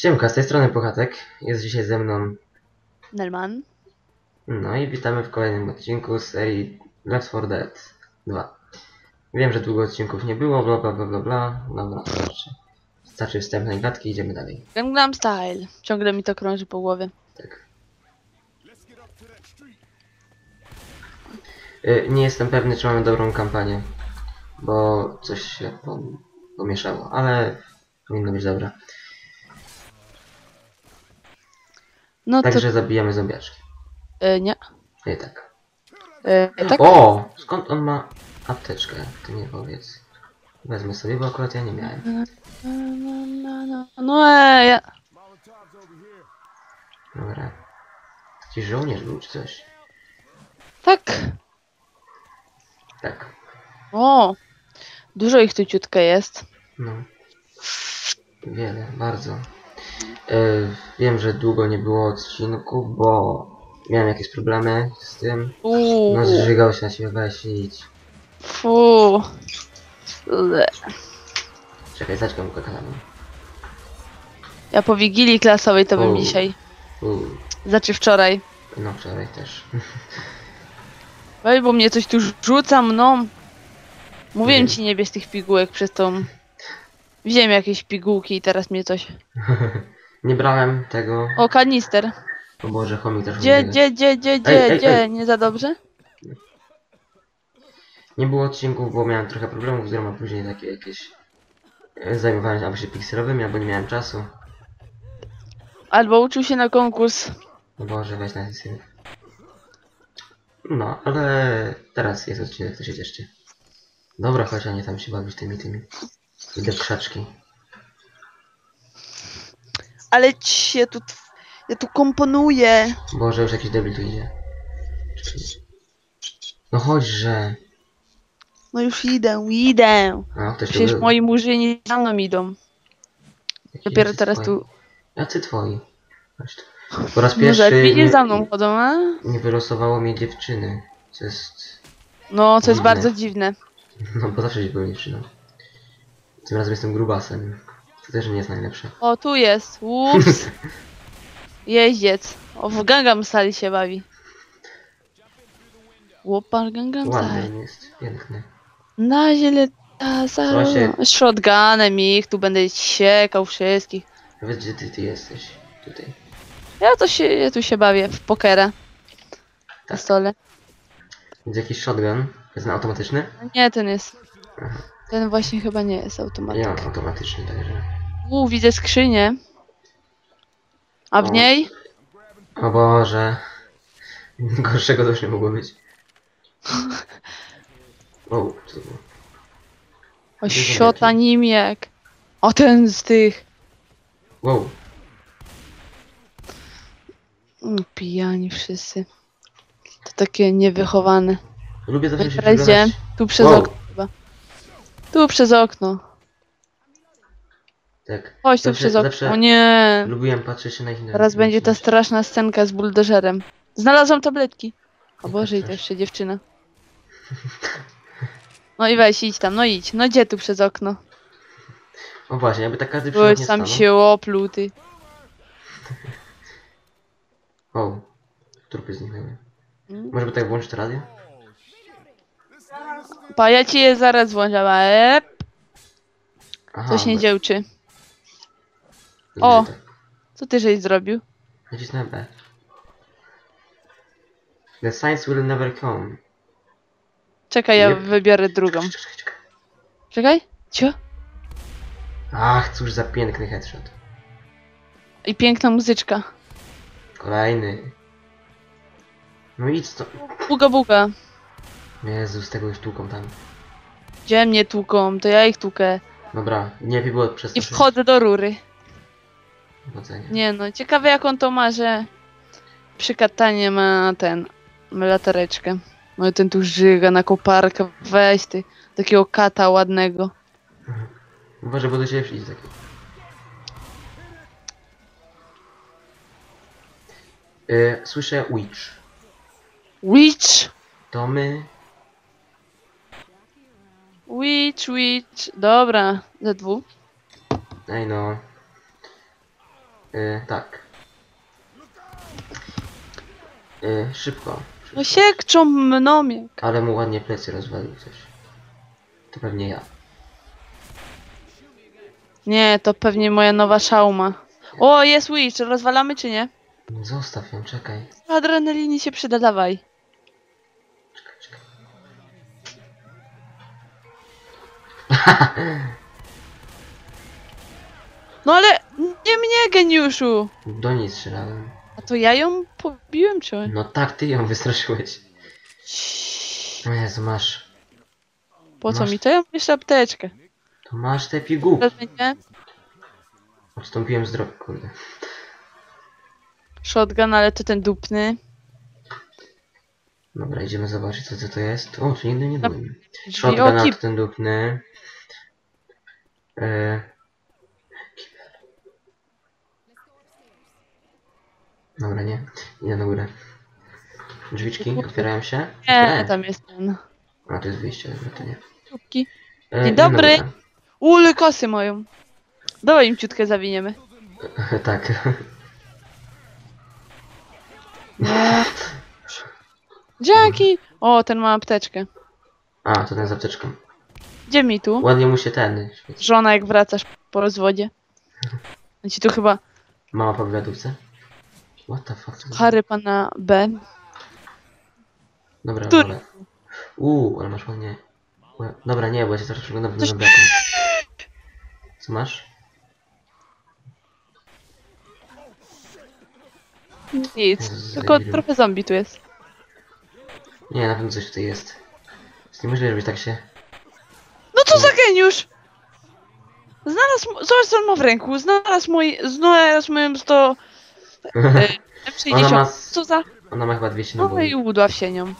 Siemka, z tej strony Puchatek. Jest dzisiaj ze mną. Nelman. No i witamy w kolejnym odcinku z serii Left 4 Dead 2. Wiem, że długo odcinków nie było, bla bla bla bla bla. Dobra, starczy. Starczy wstępnej gadki, idziemy dalej. Gangnam Style. Ciągle mi to krąży po głowie. Tak. Y, nie jestem pewny, czy mamy dobrą kampanię, bo coś się pom- pomieszało, ale powinno być dobra. No to... Także zabijamy zombiaczki. E, nie. Nie tak. E, tak? O! Skąd on ma apteczkę? Ty nie powiedz. Wezmę sobie, bo akurat ja nie miałem. No, no, no, no. No e, ja... Dobra. Jakiś żołnierz był czy coś? Tak. Tak. O. Dużo ich tu ciutkę jest. No. Wiele, bardzo. E, wiem, że długo nie było odcinku, bo miałem jakieś problemy z tym. Uuu. No zżygał się na siebie, weź idź. Fu. Le. Czekaj, zaczkam mu kakalamu. Ja po wigilii klasowej to bym Uuu. dzisiaj. Uuu, Znaczy wczoraj. no wczoraj też. Weź, bo mnie coś tu rzuca mną. Mówiłem ci nie bierz tych pigułek przez tą... Wziąłem jakieś pigułki i teraz mnie coś... nie brałem tego. O, kanister. O Boże, chomik też Gdzie, gdzie, gdzie, gdzie, Ej, gdzie, ej, gdzie? ej. Nie za dobrze? Nie było odcinków, bo miałem trochę problemów z grą, a później takie jakieś... e, Zajmowałem się albo się pikselowymi, albo nie miałem czasu. Albo uczył się na konkurs. O Boże, weź na syn. No, ale teraz jest odcinek, to się cieszcie. Dobra, chodź, a nie tam się bawić tymi, tymi. Idę w krzaczki. Ale ci, ja tu, tw- ja tu komponuję. Boże, już jakiś debil tu idzie. No chodź, że... No już idę, idę. A, ktoś tu Przecież był. moi murzyni za mną idą. Jaci Dopiero jacy teraz twoi? tu... Jacy twoi? Chodź tu. Po raz jak pierwszy widzisz, nie, za mną chodzą, a? nie wylosowało mnie dziewczyny. Jest... No, co jest Dziwne. bardzo dziwne. No, bo zawsze byłem dziewczyną. Tym razem jestem grubasem. To też nie jest najlepsze. O, tu jest. Ups. Jeździec. O, w Gangnam Style się bawi. Łopar Gangnam Ładny Style. on jest, piękny. Na ziele ta za... Shotgunem ich, tu będę siekał wszystkich. Powiedz, gdzie ty, ty jesteś. Tutaj. Ja to się, ja tu się bawię w pokera. Na Tak. stole. Widzę jakiś shotgun. Jest na automatyczny? Nie, ten jest. Aha. Ten właśnie chyba nie jest automatyk. mam automatyczny, także. U, widzę skrzynię. A w O. niej? O Boże. Gorszego to już nie mogło być. O, co to było? O, siota nimiek. O, ten z tych. Wow. Mm, Pijani wszyscy. To takie niewychowane. Lubię zawsze się imprezie. Tu przez Wow. okno. Tu przez okno. Tak. Chodź tu Zawsze- przez okno. zawsze O nie. Lubiłem patrzeć się na ich Teraz będzie ta straszna scenka z buldożerem. Znalazłam tabletki. O Boże, i to jeszcze dziewczyna. No i weź, idź tam, no idź. No gdzie tu przez okno? O właśnie, jakby tak każdy Byłeś przychodnie sam stanął. się opluł, ty. O, trupy zniknęły. Mm. Może by tak włączyć to radio? Pa, ja ci je zaraz włączam. Eee, Aha, coś nie dziełczy. nie, O. tak. Co ty żeś zrobił? Nacisnąłem B. The science will never come. Czekaj, ja Yep. wybiorę drugą. Czekaj, czekaj, czekaj. Czekaj. Cio. Ach, cóż za piękny headshot. I piękna muzyczka. Kolejny. No idź to. Buga, buga. Jezus, tego już tłuką tam. Gdzie mnie tłuką, to ja ich tłukę. Dobra, nie było przez I wchodzę do rury. Powodzenia. Nie no, ciekawe jak on to ma, że przy katanie ma ten, ma latareczkę. No i ten tu żyga na koparkę, weź ty, takiego kata ładnego. Uważaj, bo do ciebie przyjdzie taki. Yy, słyszę witch. Witch! To my. Witch, witch. Dobra, ze dwóch. Ej no. Y, tak. Y, szybko. No siekczą jak. Ale mu ładnie plecy rozwalił coś. To pewnie ja. Nie, to pewnie moja nowa szauma. O, jest Witch, rozwalamy czy nie? Zostaw ją, czekaj. Adrenalini się przyda, dawaj. No ale nie mnie, geniuszu! Do niej strzelałem. A to ja ją pobiłem, czy? No tak, ty ją wystraszyłeś. O Jezu, masz. Po co Masz- mi to? Ja mam jeszcze apteczkę. To masz te piguł. Teraz będzie Odstąpiłem z drogi, kurde. shotgun, ale to ten dupny. Dobra, idziemy zobaczyć co, to jest. O, tu nigdy nie No, byłem. Drzwi, Shotgun o, kip. out ten dupny. E... Dobra, nie. Idę na górę. Drzwiczki otwierają się? Nie, tam jest ten. A, to jest wyjście, dobra, to nie. Czubki. E, Dzień dobry. Ule, kosy moją. Dawaj im ciutkę zawiniemy. tak. Dzięki! O, ten ma apteczkę. A, to ten z apteczką. Gdzie mi tu? Ładnie mu się ten świeci. Żona, jak wracasz po rozwodzie. No ci tu chyba Mama po wywiadówce. What the fuck? Harry pana B. Dobra, Który? wolę. Uuu, ale masz ładnie. Łe- Dobra, nie, bo ja się zaraz przeglądam Coś- bratem. Co masz? Nic. Tylko debilem. trochę zombie tu jest. Nie, na pewno coś tutaj jest. Jest niemożliwe, żebyś tak się... Co za geniusz! Znalazł, zobacz co on ma w ręku, znalazł mój, znalazł moją 100... E, Ona ma... M60. s- Co za... Ona ma chyba 200 No i naboi. udław się nią.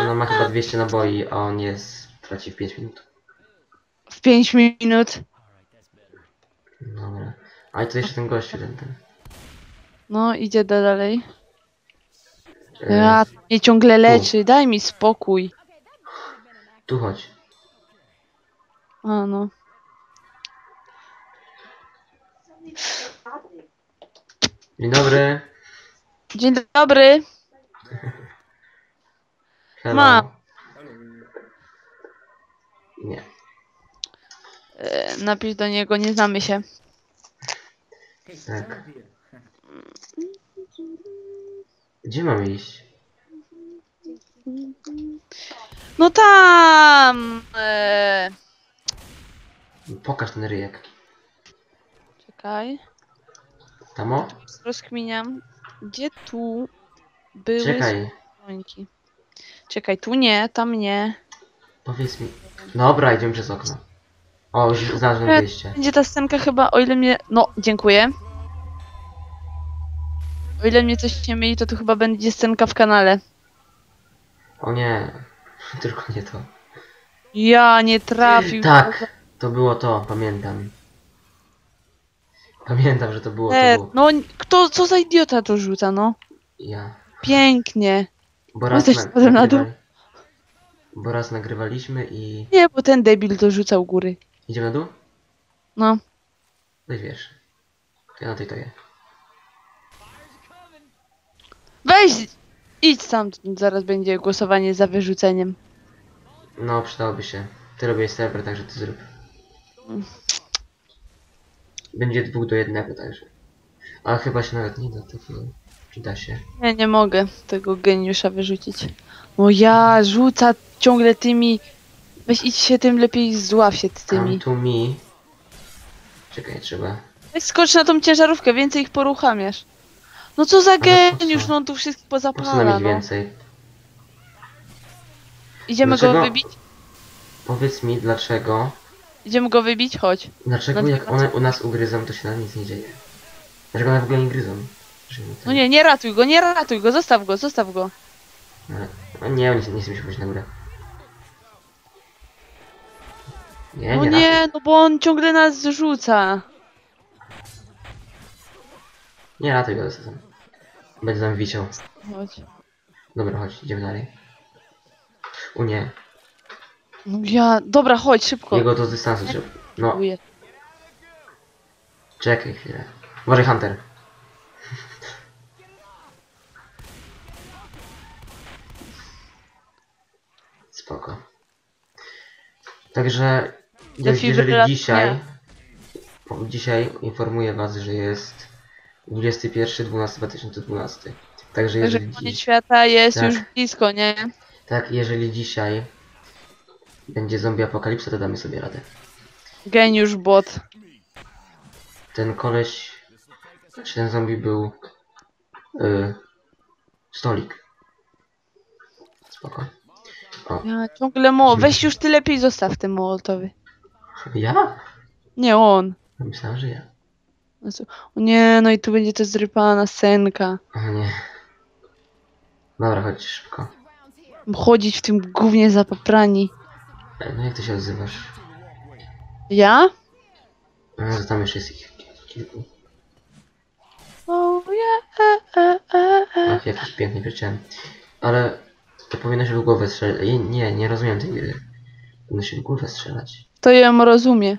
Ona ma chyba 200 naboi, a on jest... Traci w 5 minut. W 5 minut. Dobra. A i tu jeszcze ten gościu, ten, ten. No, idzie da- dalej. Ja mnie ciągle leczy, daj mi spokój. tu chodź. A no. Dzień dobry. Dzień dobry. Hello. Ma. Nie. E, napisz do niego, nie znamy się. Tak. Gdzie mamy iść? No tam. E, Pokaż ten ryjek. czekaj. Tamo? Rozkminiam. Gdzie tu były Czekaj. skrzynki? Czekaj, tu nie, tam nie. Powiedz mi. Dobra, idziemy przez okno. O, już znalazłem wyjście. Będzie ta scenka chyba, o ile mnie... No, dziękuję. O ile mnie coś nie myli, to tu chyba będzie scenka w kanale. O nie. Tylko nie to. Ja nie trafił. Tak, to było to, pamiętam. Pamiętam, że to było E, to. Było. no, kto, co za idiota to rzuca, no? Ja. Pięknie. Bo raz, Jesteś na, spadłem na dół? nagrywali... Bo raz nagrywaliśmy i... Nie, bo ten debil to rzucał góry. Idziemy na dół? No. Weź wiesz. To ja na tej to je. Weź! Idź sam, zaraz będzie głosowanie za wyrzuceniem. No, przydałoby się. Ty robisz serwer, także ty zrób. Będzie dwóch do jednego, także. Ale chyba się nawet nie da takiego. Czy da się? Nie, nie mogę tego geniusza wyrzucić. O ja, rzuca ciągle tymi... Weź idź się tym lepiej zław się Come tymi. to me. Czekaj, trzeba. Weź skocz na tą ciężarówkę, więcej ich poruchamiasz. No co za geniusz, no on tu wszystkich pozapala, ich no. więcej? Idziemy Dlaczego? go wybić? Powiedz mi, dlaczego? Idziemy go wybić? Chodź. Dlaczego jak one u nas ugryzą, to się na nic nie dzieje? Dlaczego one w ogóle nie gryzą? Że mi to- No nie, nie ratuj go, nie ratuj go, zostaw go, zostaw go. Ale- No nie, nie, nie chcę mi się pójść na górę. Nie, No nie, nie, no bo on ciągle nas zrzuca. Nie ratuj go zatem. Będzie tam wisiał. Chodź. Dobra, chodź, idziemy dalej. U nie. No ja... Dobra, chodź, szybko. Jego to z dystansu trzeba. No, Próbuję. czekaj chwilę. Może Hunter. Spoko. Także jeżeli dzisiaj po- dzisiaj informuję was, że jest 21.12.2012. Także Także jeżeli koniec dziś, świata jest Tak. już blisko, nie? tak, jeżeli dzisiaj będzie zombie apokalipsa, to damy sobie radę. Geniusz bot. Ten koleś, znaczy ten zombie był y, stolik. Spoko. Ja ciągle mo... Weź już ty lepiej zostaw ten mołotowy. ja? Nie on. Myślałem, że ja. No O nie, no i tu będzie to zrypana scenka. O nie. Dobra, chodź szybko. Chodzić w tym gównie zapaprani. Ej, No jak ty się odzywasz? Ja? No, to tam już jest ich kilku. O ja, e, e, e, e. Ach, jakiś piękny wiedziałem. Ale to powinno się w głowę strzelać. Nie, nie rozumiem tej gry. Powinno się w głowę strzelać. To ją rozumie.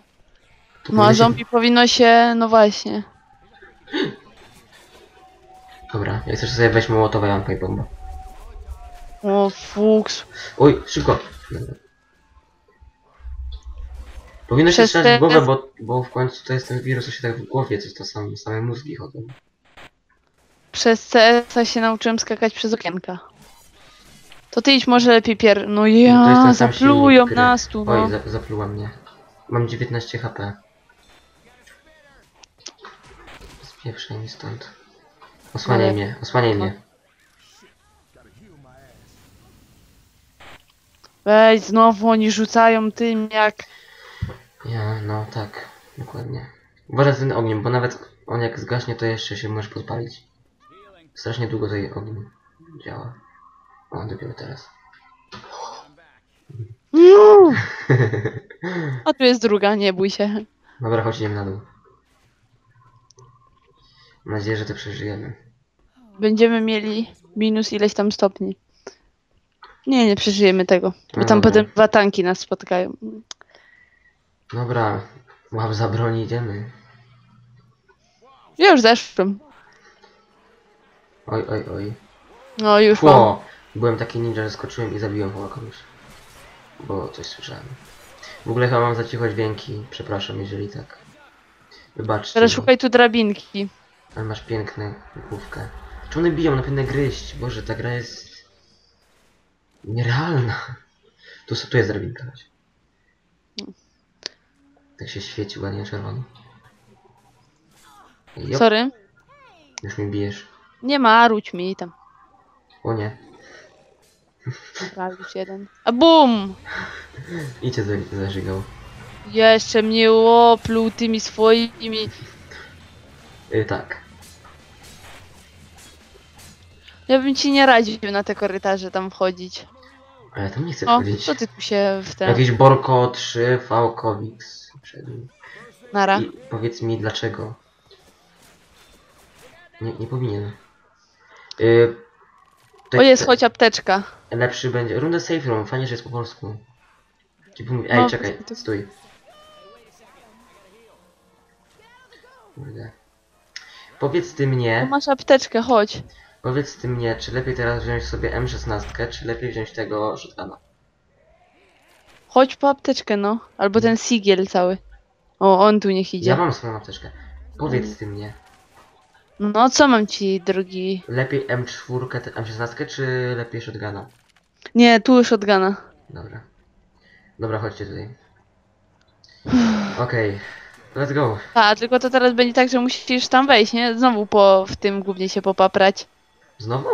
To No a powinno się- zombie powinno się, no właśnie. Dobra, jak chcesz sobie weź mołotowa, ja mam pipe. O fuks. Oj, szybko! Dobra. Powinno się Przez strzelać te- w głowę, bo, bo w końcu to jest ten wirus, co się tak w głowie, coś to sam, same mózgi chodzą. Przez CS-a się nauczyłem skakać przez okienka. To ty idź może lepiej pier... No ja, to jest ten sam zaplują nas tu, no. Oj, za, zapluła mnie. Mam 19 HP. Spieprzaj mi stąd. Osłaniaj Ale- mnie, osłaniaj mnie. Weź, znowu oni rzucają tym jak... Ja, no tak, dokładnie. Uważaj z tym ogniem, bo nawet on jak zgaśnie, to jeszcze się możesz podpalić. Strasznie długo tutaj ogień działa. O, dopiero teraz. No. A tu jest druga, nie bój się. Dobra, chodź, idziemy na dół. Mam nadzieję, że to przeżyjemy. Będziemy mieli minus ileś tam stopni. Nie, nie przeżyjemy tego. Bo tam dobra. potem dwa tanki nas spotkają. Dobra, łap za broń, idziemy. Ja już zeszłem. Oj, oj, oj. No już mam. Byłem taki ninja, że skoczyłem i zabiłem chyba kogoś. Bo coś słyszałem. W ogóle chyba mam za cicho dźwięki. Przepraszam, jeżeli tak. Wybaczcie. Teraz no. szukaj tu drabinki. Ale masz piękną główkę. Czy one biją? Na pewno gryźć. Boże, ta gra jest... Nierealna. Tu, tu jest drabinka. Tak się świeci ładnie czerwono. Jop, Sorry. już mi bijesz. Nie maruć mi tam. O nie. Już jeden. A bum! I cię za- zażygał. Jeszcze mnie opluł tymi swoimi. Y, tak. Ja bym ci nie radził na te korytarze tam wchodzić. Ale tam nie chcę O, co ty tu się w ten... Jakiś Borko 3 Falkowix. przed nim. Nara. I powiedz mi dlaczego. Nie, nie powinien. Yy, to O jest, chodź apteczka. Lepszy będzie. Runda safe room, fajnie, że jest po polsku. Ci Ej, No, czekaj, to- stój. Kurde. Powiedz ty mnie, masz apteczkę, chodź. Powiedz ty mnie, czy lepiej teraz wziąć sobie M16, czy lepiej wziąć tego shotguna? Chodź po apteczkę, no. Albo ten sigiel cały. O, on tu niech idzie. Ja mam swoją apteczkę. Powiedz ty mnie, No, co mam ci, drogi? lepiej M4, te- M16, czy lepiej shotguna? Nie, tu już odgana. Dobra. Dobra, chodźcie tutaj. Okej, let's go. A, tylko to teraz będzie tak, że musisz tam wejść, nie? Znowu po, w tym głównie się popaprać. Znowu?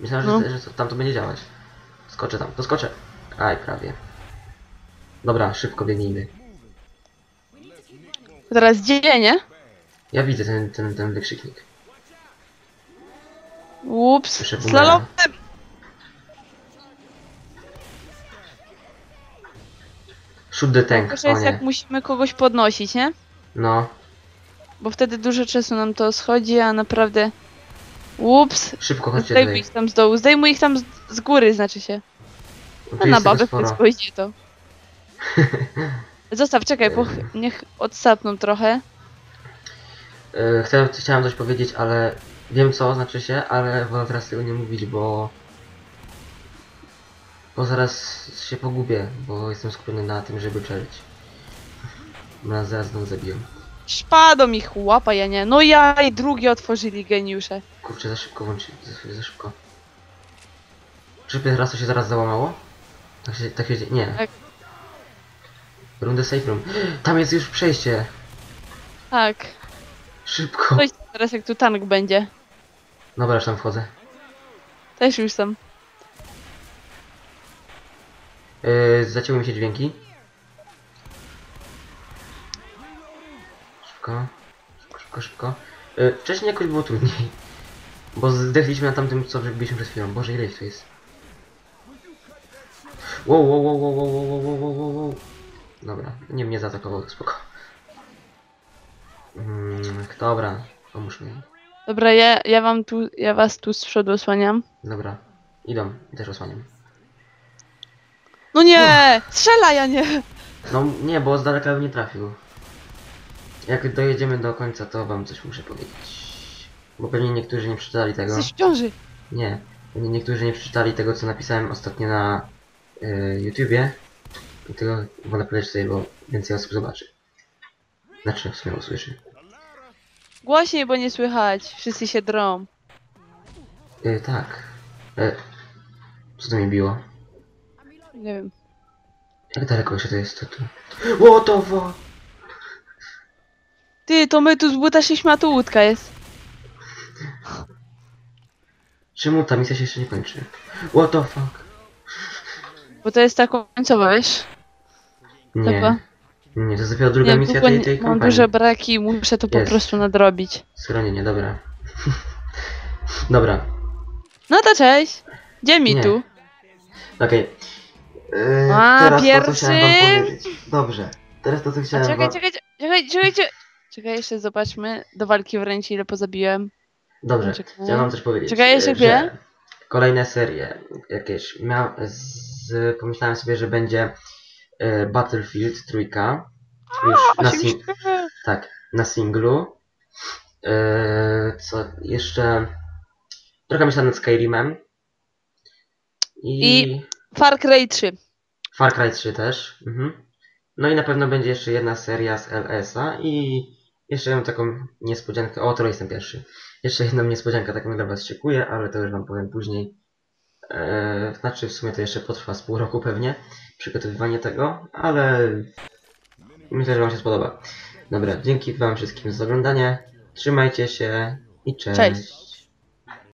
Myślałem, No. że, że to- tam to będzie działać. Skoczę tam, to skoczę. Aj, prawie. Dobra, szybko biegnijmy. Teraz gdzie, nie? Ja widzę ten, ten, ten wykrzyknik. Ups, Słyszę boomera. slalomem! Shoot the tank, Tylko, że o jest nie. jak musimy kogoś podnosić, nie? No, Bo wtedy dużo czasu nam to schodzi, a naprawdę... Ups, szybko chodźcie zdejmuj tutaj. ich tam z dołu, zdejmuj ich tam z, z góry, znaczy się. Tu A na jest tego babę sporo. idzie to. Zostaw, czekaj, bo niech odsapną trochę. Yy, chciałem, chciałem coś powiedzieć, ale wiem co, znaczy się, ale wolę teraz tego nie mówić, bo... Bo zaraz się pogubię, bo jestem skupiony na tym, żeby czelić. Zaraz znowu zabiją. Szpadą ich łapa, ja nie. No ja i drugi otworzyli geniusze. Kurczę, za szybko włączy, za, za szybko. Czy raz to się zaraz załamało? Tak się, tak się dzieje? Nie. Tak. Rundę safe room. Tam jest już przejście. Tak. Szybko. Chodź teraz jak tu tank będzie. Dobra, już tam wchodzę. Też już tam. Yy, zacięły mi się dźwięki. Szybko. Szybko, szybko, szybko. Yy, wcześniej jakoś było trudniej. Bo zdechliśmy na tamtym, co byliśmy przed chwilą. Boże, ile ich tu jest? Wow, wow, wow, wow, wow, wow, wow, wow, wow, wow. Dobra, nie mnie zaatakował, spoko. Mm, dobra, pomóż mi. Dobra, ja, ja wam tu, ja was tu z przodu osłaniam. Dobra, idą, też osłaniam. No nie! Strzela, ja nie! No nie, bo z daleka bym nie trafił. Jak dojedziemy do końca, to wam coś muszę powiedzieć. Bo pewnie niektórzy nie przeczytali tego. Jesteś w ciąży. Nie, pewnie niektórzy nie przeczytali tego, co napisałem ostatnio na y, YouTubie. I tego wolę powiedzieć sobie, bo więcej osób zobaczy. Znaczy, w sumie usłyszy. Głośniej, bo nie słychać. Wszyscy się drą. Y, tak. Y, co to mi biło? Nie wiem. Jak daleko jeszcze to jest? To tu? What the fuck? Ty, to my tu z buta szliśmy, a tu łódka jest. Czemu ta misja się jeszcze nie kończy? What the fuck? Bo to jest ta końcowa, wiesz? Nie. Nie, to jest dopiero druga misja tej, tej mam kampanii. duże braki muszę to po Jest. prostu nadrobić. Schronienie, dobra. dobra, No to cześć! Gdzie mi Nie. tu? okej. Yy, A, teraz to, co pierwszy? chciałem wam powiedzieć. Dobrze. Teraz to, co A chciałem czekaj, wam... czekaj, czekaj, czekaj, czekaj. Czekaj, jeszcze zobaczmy. Do walki wręcz ile pozabiłem. Dobrze, Czekaj. chciałem wam coś powiedzieć. Czekaj, chwilę. że Kolejne serie jakieś. Miał, z, pomyślałem sobie, że będzie yy, Battlefield trójka. Już na, sing, tak, na singlu. Yy, co jeszcze... Trochę myślałem nad Skyrimem. I... I- Far Cry 3. Far Cry 3 też. Mhm. No i na pewno będzie jeszcze jedna seria z LS-a i jeszcze mam taką niespodziankę. O, to jestem pierwszy. Jeszcze jedną niespodziankę taką dla Was szykuję, ale to już Wam powiem później. Eee, znaczy w sumie to jeszcze potrwa z pół roku pewnie przygotowywanie tego, ale myślę, że Wam się spodoba. Dobra, dzięki Wam wszystkim za oglądanie. Trzymajcie się i cześć. Cześć.